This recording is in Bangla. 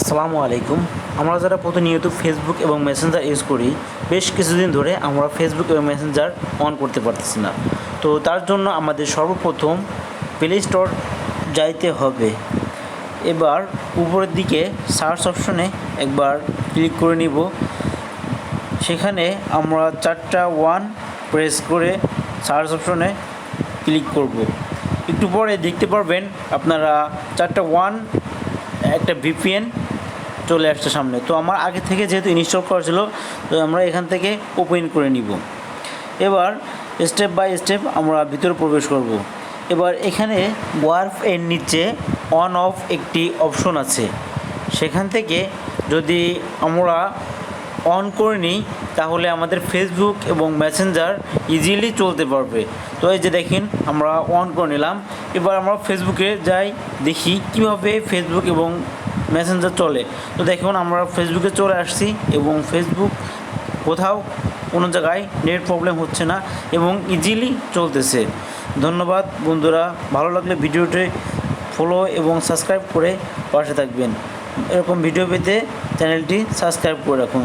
আসসালামু আলাইকুম। আমরা যারা প্রতিনিয়ত ফেসবুক এবং মেসেঞ্জার ইউজ করি, বেশ কিছুদিন ধরে আমরা ফেসবুক এবং মেসেঞ্জার অন করতে পারতেছি না। তো তার জন্য আমাদের সর্বপ্রথম প্লে স্টোর যাইতে হবে। এবার উপরের দিকে সার্চ অপশনে একবার ক্লিক করে নিব। সেখানে আমরা চারটা ওয়ান প্রেস করে সার্চ অপশনে ক্লিক করব। একটু পরে দেখতে পারবেন আপনারা চারটা ওয়ান একটা ভিপিএন চলে আসছে সামনে। তো আমার আগে থেকে যেহেতু ইনস্টল করা ছিল, তো আমরা এখান থেকে ওপেন করে নিব। এবার স্টেপ বাই স্টেপ আমরা ভিতরে প্রবেশ করব। এবার এখানে ওয়ার্ফ এর নিচে অন অফ একটি অপশন আছে। সেখান থেকে যদি আমরা অন করে নিই, তাহলে আমাদের ফেসবুক এবং মেসেঞ্জার ইজিলি চলতে পারবে। তো এই যে দেখেন, আমরা অন করে নিলাম। এবার আমরা ফেসবুকে যাই, দেখি কীভাবে ফেসবুক এবং মেসেঞ্জার চলে। তো দেখুন, আমরা ফেসবুকে চলে আসছি এবং ফেসবুক কোথাও কোনো জায়গায় নেট প্রবলেম হচ্ছে না এবং ইজিলি চলতেছে। ধন্যবাদ বন্ধুরা, ভালো লাগলে ভিডিওটি ফলো এবং সাবস্ক্রাইব করে পাশে থাকবেন। এরকম ভিডিও পেতে চ্যানেলটি সাবস্ক্রাইব করে রাখুন।